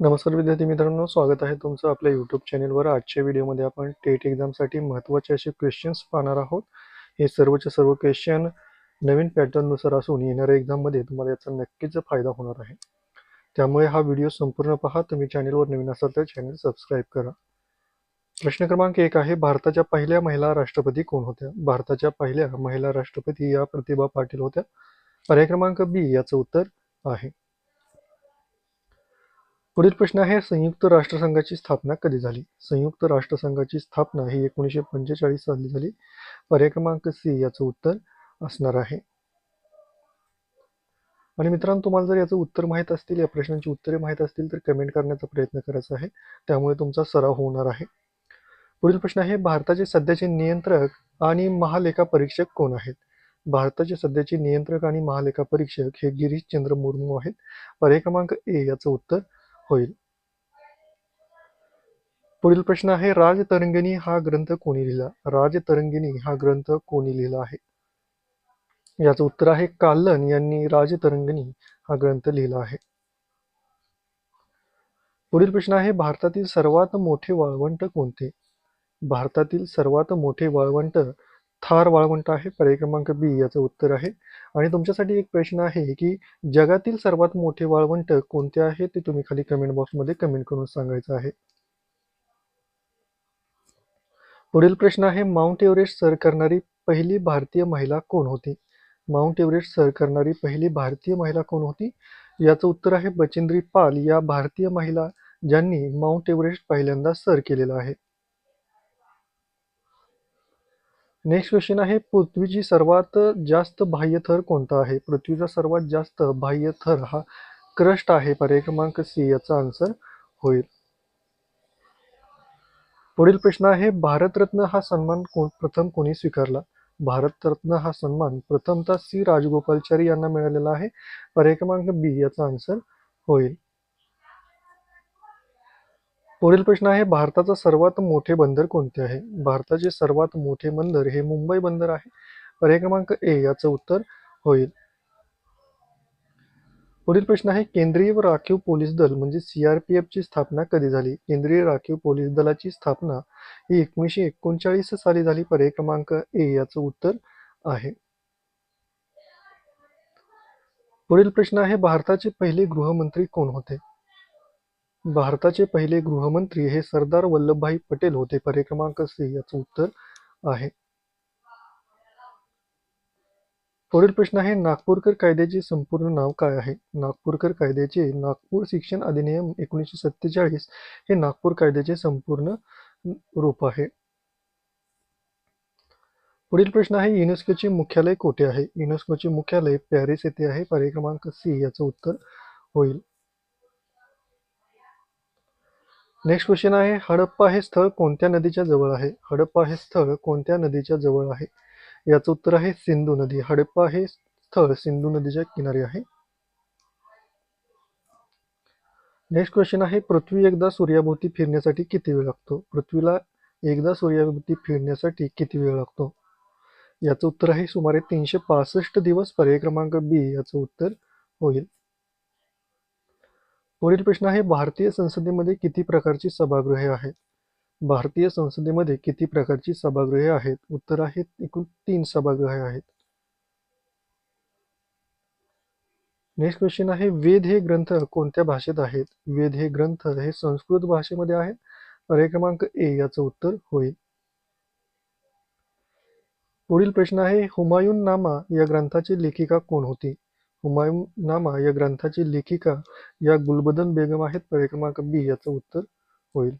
नमस्कार विद्यार्थी मित्रांनो स्वागत आहे तुमचं आपल्या यूट्यूब चॅनेलवर आजच्या व्हिडिओमध्ये आपण टेट एक्झामसाठी महत्त्वाचे असे क्वेश्चन्स पाहणार आहोत. हे सर्वचे सर्व क्वेश्चन नवीन पॅटर्ननुसार असून येणाऱ्या एक्झाममध्ये तुम्हाला याचा नक्कीच फायदा होणार आहे. त्यामुळे हा व्हिडिओ संपूर्ण पहा. तुम्ही चॅनेलवर नवीन असाल तर चॅनेल सबस्क्राईब करा. प्रश्न क्रमांक एक आहे भारताच्या पहिल्या महिला राष्ट्रपती कोण होत्या? भारताच्या पहिल्या महिला राष्ट्रपती या प्रतिभा पाटील होत्या. पर्याय क्रमांक बी याचं उत्तर आहे. पुढील प्रश्न आहे संयुक्त राष्ट्रसंघाची स्थापना कधी झाली? संयुक्त राष्ट्रसंघाची स्थापना ही एकोणीसशे पंचेचाळीस साली झाली. पर्याय क्रमांक सी याचं उत्तर असणार आहे. आणि मित्रांनो तुम्हाला जर याचं उत्तर माहीत असतील या प्रश्नांची उत्तरे माहीत असतील तर कमेंट करण्याचा प्रयत्न करायचा आहे. त्यामुळे तुमचा सराव होणार आहे. पुढील प्रश्न आहे भारताचे सध्याचे नियंत्रक आणि महालेखा परीक्षक कोण आहेत? भारताचे सध्याचे नियंत्रक आणि महालेखा परीक्षक हे गिरीश चंद्र मुर्मू आहेत. पर्याय क्रमांक ए याचं उत्तर होईल. पुढील प्रश्न आहे राजतरंगिणी हा ग्रंथ कोणी लिहिला? राजतरंगिणी हा ग्रंथ कोणी लिहिला आहे? याचं उत्तर आहे कालन यांनी राजतरंगिणी हा ग्रंथ लिहिला आहे. पुढील प्रश्न आहे भारतातील सर्वात मोठे वाळवंट कोणते? भारतातील सर्वात मोठे वाळवंट थार वाळवंट आहे पर्याय क्रमांक बी याचं उत्तर आहे. आणि तुमच्यासाठी एक प्रश्न आहे की जगातील सर्वात मोठे वाळवंट कोणते आहे ते तुम्ही खाली कमेंट बॉक्समध्ये कमेंट करून सांगायचं आहे. पुढील प्रश्न आहे माउंट एव्हरेस्ट सर करणारी पहिली भारतीय महिला कोण होती? माउंट एव्हरेस्ट सर करणारी पहिली भारतीय महिला कोण होती? याचं उत्तर आहे बचिंद्री पाल या भारतीय महिला ज्यांनी माउंट एव्हरेस्ट पहिल्यांदा सर केलेला आहे. नेक्स्ट क्वेश्चन आहे पृथ्वीची सर्वात जास्त बाह्य थर कोणता आहे? पृथ्वीचा सर्वात जास्त बाह्य थर हा क्रस्ट आहे. पर्याय क्रमांक सी याचा आन्सर होईल. पुढील प्रश्न आहे भारतरत्न हा सन्मान कोण प्रथम कोणी स्वीकारला? भारतरत्न हा सन्मान प्रथमतः सी राजगोपालचारी यांना मिळालेला आहे. पर्याय क्रमांक बी याचा आन्सर होईल. पुढील प्रश्न आहे भारताचं सर्वात मोठे बंदर कोणते आहे? भारताचे सर्वात मोठे बंदर हे मुंबई बंदर आहे. पर्याय क्रमांक ए याचं उत्तर होईल. पुढील प्रश्न आहे केंद्रीय राखीव पोलीस दल म्हणजे सीआरपीएफ ची स्थापना कधी झाली? केंद्रीय राखीव पोलीस दलाची स्थापना ही एकोणीसशे एकोणचाळीस साली झाली. पर्याय क्रमांक ए याचं उत्तर आहे. पुढील प्रश्न आहे भारताचे पहिले गृहमंत्री कोण होते? भारताचे पहिले गृहमंत्री हे सरदार वल्लभभाई पटेल होते. पर्याय क्रमांक सी याचं उत्तर आहे. पुढील प्रश्न आहे नागपूरकर कायद्याचे संपूर्ण नाव काय आहे? नागपूरकर कायद्याचे नागपूर शिक्षण अधिनियम एकोणीसशे सत्तेचाळीस हे नागपूर कायद्याचे संपूर्ण रूप आहे. पुढील प्रश्न आहे युनेस्कोचे मुख्यालय कोठे आहे? युनेस्कोचे मुख्यालय पॅरिस येथे आहे. पर्याय क्रमांक सी याचं उत्तर होईल. नेक्स्ट क्वेश्चन आहे हडप्पा हे स्थळ कोणत्या नदीच्या जवळ आहे? हडप्पा हे स्थळ कोणत्या नदीच्या जवळ आहे? याचं उत्तर आहे सिंधू नदी. हडप्पा हे स्थळ सिंधू नदीच्या किनारी आहे. नेक्स्ट क्वेश्चन आहे पृथ्वी एकदा सूर्याभोवती फिरण्यासाठी किती वेळ लागतो? पृथ्वीला एकदा सूर्याभोवती फिरण्यासाठी किती वेळ लागतो? याचं उत्तर आहे सुमारे तीनशे पासष्ट दिवस पर्याय क्रमांक बी याचं उत्तर होईल. पुढील प्रश्न आहे भारतीय संसदेमध्ये किती प्रकारची सभागृहे आहेत? भारतीय संसदेमध्ये किती प्रकारची सभागृहे आहेत? उत्तर आहे एकूण तीन सभागृहे आहेत. नेक्स्ट क्वेश्चन आहे वेद हे ग्रंथ कोणत्या भाषेत आहेत? वेद हे ग्रंथ हे संस्कृत भाषेमध्ये आहेत? पर्याय क्रमांक ए याचं उत्तर होईल. पुढील प्रश्न आहे हुमायून नामा या ग्रंथाची लेखिका कोण होती? हुमायून नामा या ग्रंथाची लेखिका या गुलबदन बेगम आहेत. परिक्रमा क्रमांक बी याचं उत्तर होईल.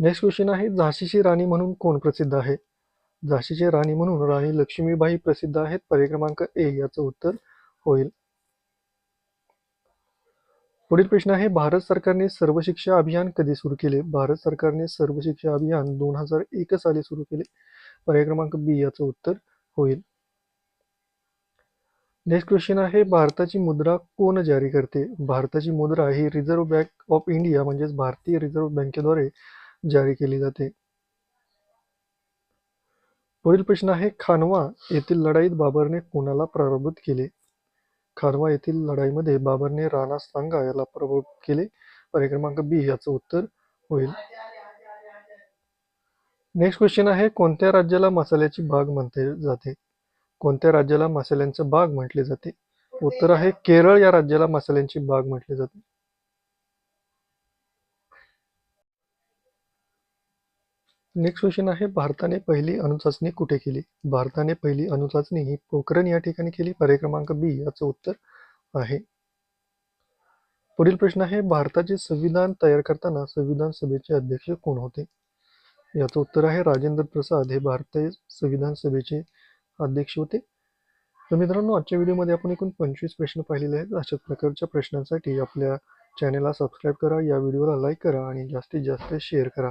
नेक्स्ट क्वेश्चन आहे झाशीची राणी म्हणून कोण प्रसिद्ध आहे? झाशीची राणी म्हणून राणी लक्ष्मीबाई प्रसिद्ध आहेत. पर्याय क्रमांक ए याचं उत्तर होईल. पुढील प्रश्न आहे भारत सरकारने सर्व शिक्षा अभियान कधी सुरू केले? भारत सरकारने सर्व शिक्षा अभियान दोन हजार एक साली सुरू केले. पर्याय क्रमांक बी याचं उत्तर होईल. नेक्स्ट क्वेश्चन आहे भारताची मुद्रा कोण जारी करते? भारताची मुद्रा ही रिझर्व्ह बँक ऑफ इंडिया म्हणजेच भारतीय रिझर्व्ह बँकेद्वारे जारी केली जाते. पुढील प्रश्न आहे खानवा येथील लढाईत बाबरने कोणाला पराभूत केले? खानवा येथील लढाईमध्ये बाबरने राणा सांगा याला पराभूत केले. पर्याय क्रमांक बी याचं उत्तर होईल. नेक्स्ट क्वेश्चन आहे कोणत्या राज्याला मसाल्याची बाग म्हणते जाते? कोणत्या राज्याला मसाल्यांचं बाग म्हटले जाते? उत्तर आहे केरळ या राज्याला मसाल्यांची बाग म्हटले जाते. नेक्स्ट क्वेश्चन आहे भारताने पहिली अणुचाचणी कुठे केली? भारताने पहिली अणुचाचणी ही पोखरण या ठिकाणी केली. पर्याय क्रमांक बी याचं उत्तर आहे. पुढील प्रश्न आहे भारताचे संविधान तयार करताना संविधान सभेचे अध्यक्ष कोण होते? याचं उत्तर आहे राजेंद्र प्रसाद. हे भारतीय संविधान सभेचे अध्यक्ष होते. तर मित्रांनो आजच्या व्हिडिओमध्ये आपण एकूण पंचवीस प्रश्न पाहिलेले आहेत. अशाच प्रकारच्या प्रश्नांसाठी आपल्या चॅनलला सबस्क्राईब करा या व्हिडिओला लाईक करा आणि जास्तीत जास्त शेअर करा.